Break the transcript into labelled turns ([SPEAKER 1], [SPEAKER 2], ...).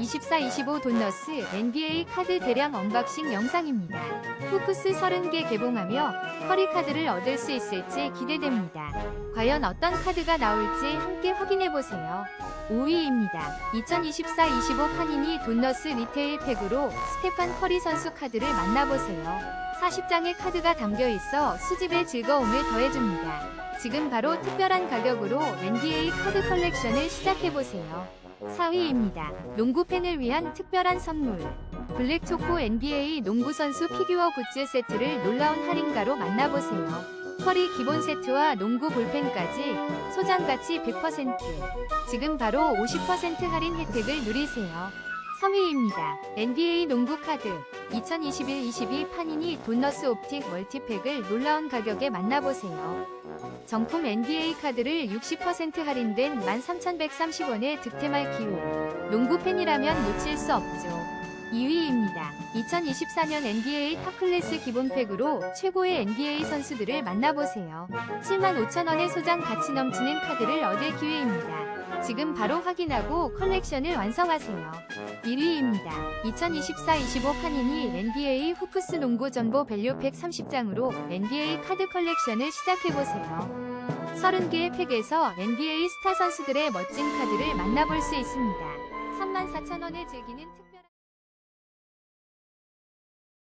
[SPEAKER 1] 24-25 돈너스 NBA 카드 대량 언박싱 영상입니다. 후프스 30개 개봉하며 커리 카드를 얻을 수 있을지 기대됩니다. 과연 어떤 카드가 나올지 함께 확인해보세요. 5위입니다. 2024-25 파니니 돈너스 리테일 팩으로 스테판 커리 선수 카드를 만나보세요. 40장의 카드가 담겨 있어 수집의 즐거움을 더해줍니다. 지금 바로 특별한 가격으로 NBA 카드 컬렉션을 시작해보세요. 4위입니다. 농구 팬을 위한 특별한 선물. 블랙초코 NBA 농구 선수 피규어 굿즈 세트를 놀라운 할인가로 만나보세요. 커리 기본 세트와 농구 볼펜까지 소장가치 100%. 지금 바로 50% 할인 혜택을 누리세요. 3위입니다. NBA 농구 카드 2021-22 파니니 돈너스 옵틱 멀티팩을 놀라운 가격에 만나보세요. 정품 NBA 카드를 60% 할인된 13,130원에 득템할 기회. 농구 팬이라면 놓칠 수 없죠. 2위입니다. 2024년 NBA 탑클래스 기본팩으로 최고의 NBA 선수들을 만나보세요. 75,000원의 소장 가치 넘치는 카드를 얻을 기회입니다. 지금 바로 확인하고 컬렉션을 완성하세요. 1위입니다. 2024-25 파니니 NBA 후프스 농구 전보 밸류팩 30장으로 NBA 카드 컬렉션을 시작해보세요. 30개의 팩에서 NBA 스타 선수들의 멋진 카드를 만나볼 수 있습니다. 34,000원에 즐기는 특